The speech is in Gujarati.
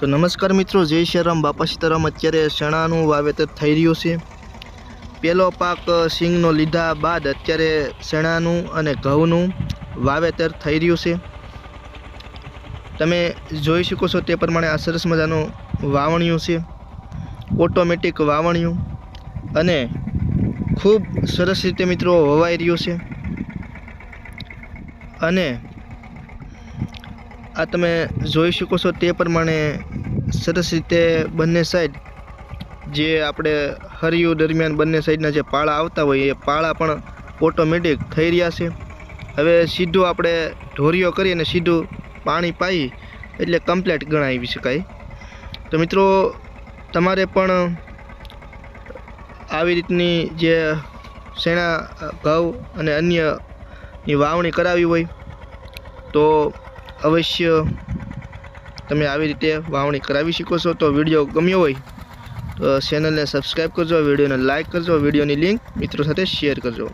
તો નમસ્કાર મિત્રો, જય શ્રીરામ. બાપા સીતારામ, અત્યારે ચણાનું વાવેતર થઈ રહ્યું છે. પહેલો પાક સિંગનો લીધા બાદ અત્યારે ચણાનું અને ઘઉંનું વાવેતર થઈ રહ્યું છે. તમે જોઈ શકો છો તે પ્રમાણે આ સરસ મજાનું વાવણિયું છે. ઓટોમેટિક વાવણિયું અને ખૂબ સરસ રીતે મિત્રો વવાઈ રહ્યું છે. અને આ તમે જોઈ શકો છો તે પ્રમાણે સરસ રીતે બંને સાઈડ જે આપણે હરિયું દરમિયાન બંને સાઈડના જે પાળા આવતા હોય એ પાળા પણ ઓટોમેટિક થઈ રહ્યા છે. હવે સીધું આપણે ઢોરીઓ કરી અને સીધું પાણી પાઈ એટલે કમ્પ્લેટ ગણાવી શકાય. તો મિત્રો, તમારે પણ આવી રીતની જે શેણા, ઘઉં અને અન્યની વાવણી કરાવી હોય તો અવશ્ય તમે આવી રીતે વાવણી કરાવી શકો છો. તો વીડિયો ગમ્યો હોય તો ચેનલને સબસ્ક્રાઈબ કરજો, વિડીયોને લાઇક કરજો, વિડીયોની લિંક મિત્રો સાથે શેર કરજો.